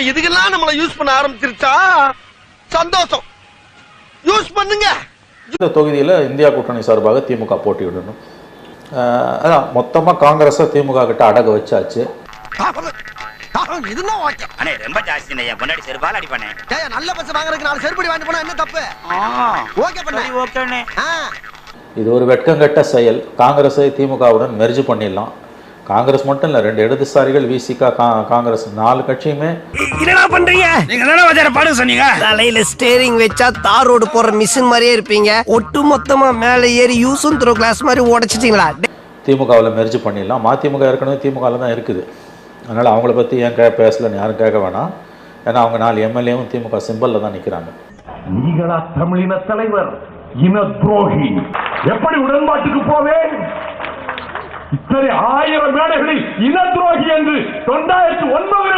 இப்ப இதுக்கெல்லாம் நம்மள யூஸ் பண்ண ஆரம்பிச்சிருச்சா? சந்தோஷம். யூஸ் பண்ணுங்க. இந்த தொகுதியில் இந்தியா கூட்டணி சார்பாக திமுக போட்டியிடணும். அதான் மொத்தமாக காங்கிரஸை திமுக கிட்ட அடக வச்சாச்சு. இதுதான் ஓகே அண்ணே ரொம்ப ஜாஸ்தி என் முன்னாடி செருப்பால் அடிப்பானே. நல்ல பஸ் வாங்குறதுக்கு நாலு செருப்படி வாங்கிட்டு போனா என்ன தப்பு? ஓகே பண்ண. ஓகேண்ணே ஆ. இது ஒரு வெட்கங்கெட்ட செயல். காங்கிரஸை திமுகவுடன் மெர்ஜ் பண்ணிடலாம். காங்கிரஸ் மட்டும் இல்லை ரெண்டு இடதுசாரிகள் விசிகா கா- காங்கிரஸ் நாலு கட்சியுமே. என்னடா பண்றீங்க? நீங்க தானே வச்சார பாடு சொன்னீங்க? தலையில ஸ்டேரிங் வச்சா தார் ரோடு போற மிஷின் மாதிரியே இருப்பீங்க. ஒட்டு மொத்தமா மேல ஏறி யூசும் த்ரோ கிளாஸ் மாதிரி உடைச்சிட்டீங்களா? திமுகவில் மெர்ஜ் பண்ணிடலாம். மதிமுக ஏற்கனவே திமுகவில் தான் இருக்குது. அதனால் அவங்கள பற்றி ஏன் கே பேசலன்னு யாரும் கேட்க வேணாம். ஏன்னா அவங்க நாலு எம்எல்ஏவும் திமுக சிம்பலில் தான் நிற்கிறாங்க நீங்களா தமிழின தலைவர் இன துரோகி. எப்படி உடன்பாட்டுக்கு போவேன்? சரி ஆயிரம் மேடைகளில் இன துரோகி என்று தொண்டாயிரத்தி ஒன்பது